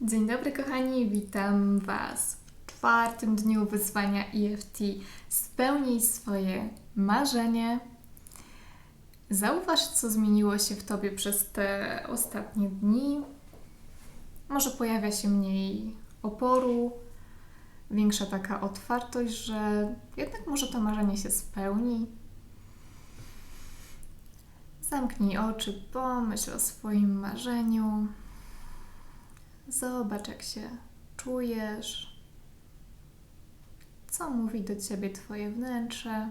Dzień dobry, kochani, witam Was w czwartym dniu wyzwania EFT. Spełnij swoje marzenie. Zauważ, co zmieniło się w Tobie przez te ostatnie dni. Może pojawia się mniej oporu, większa taka otwartość, że jednak może to marzenie się spełni. Zamknij oczy, pomyśl o swoim marzeniu. Zobacz, jak się czujesz. Co mówi do ciebie Twoje wnętrze?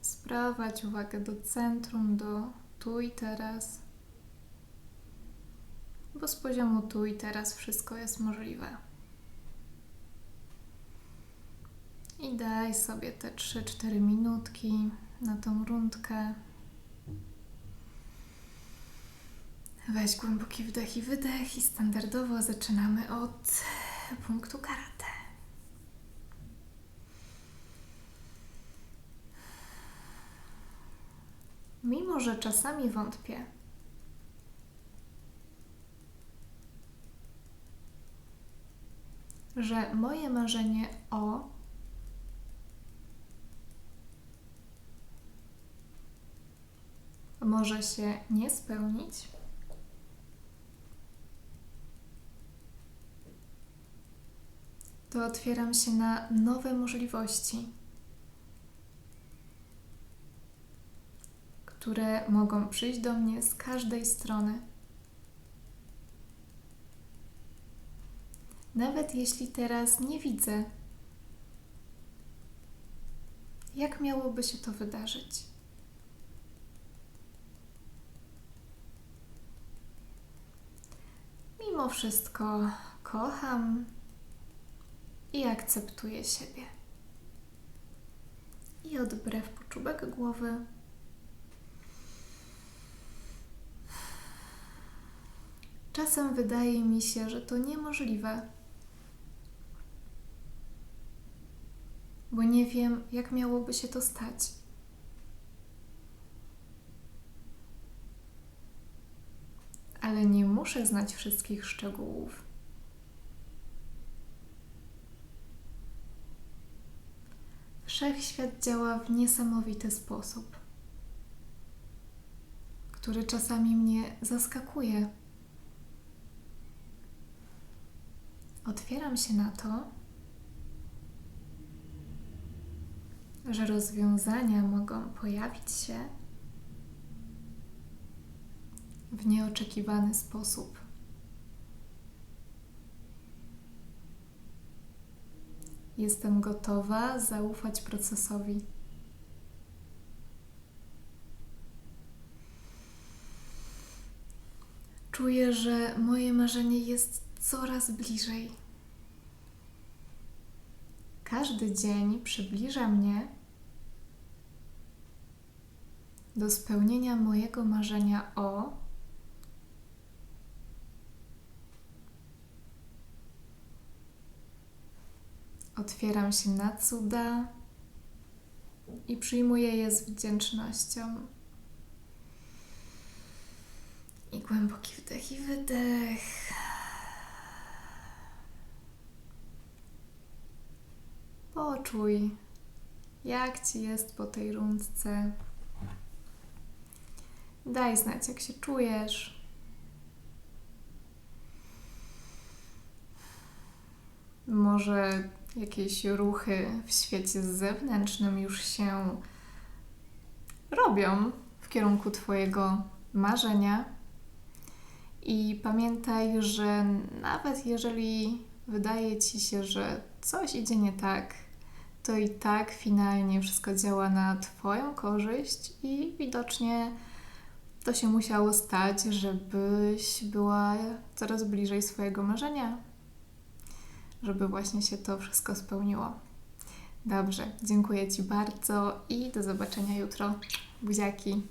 Sprowadź uwagę do centrum, do tu i teraz. Bo z poziomu tu i teraz wszystko jest możliwe. I daj sobie te 3-4 minutki na tą rundkę. Weź głęboki wdech i wydech i standardowo zaczynamy od punktu karate. Mimo, że czasami wątpię, że moje marzenie o może się nie spełnić, to otwieram się na nowe możliwości, które mogą przyjść do mnie z każdej strony. Nawet jeśli teraz nie widzę, jak miałoby się to wydarzyć. Mimo wszystko kocham i akceptuję siebie. I odbrew poczubek głowy. Czasem wydaje mi się, że to niemożliwe, bo nie wiem, jak miałoby się to stać. Ale nie muszę znać wszystkich szczegółów. Wszechświat działa w niesamowity sposób, który czasami mnie zaskakuje. Otwieram się na to, że rozwiązania mogą pojawić się w nieoczekiwany sposób. Jestem gotowa zaufać procesowi. Czuję, że moje marzenie jest coraz bliżej. Każdy dzień przybliża mnie do spełnienia mojego marzenia o Otwieram się na cuda i przyjmuję je z wdzięcznością. I głęboki wdech i wydech. Poczuj, jak ci jest po tej rundce. Daj znać, jak się czujesz. Może jakieś ruchy w świecie zewnętrznym już się robią w kierunku Twojego marzenia. I pamiętaj, że nawet jeżeli wydaje Ci się, że coś idzie nie tak, to i tak finalnie wszystko działa na Twoją korzyść i widocznie to się musiało stać, żebyś była coraz bliżej swojego marzenia żeby właśnie się to wszystko spełniło. Dobrze, dziękuję Ci bardzo i do zobaczenia jutro. Buziaki.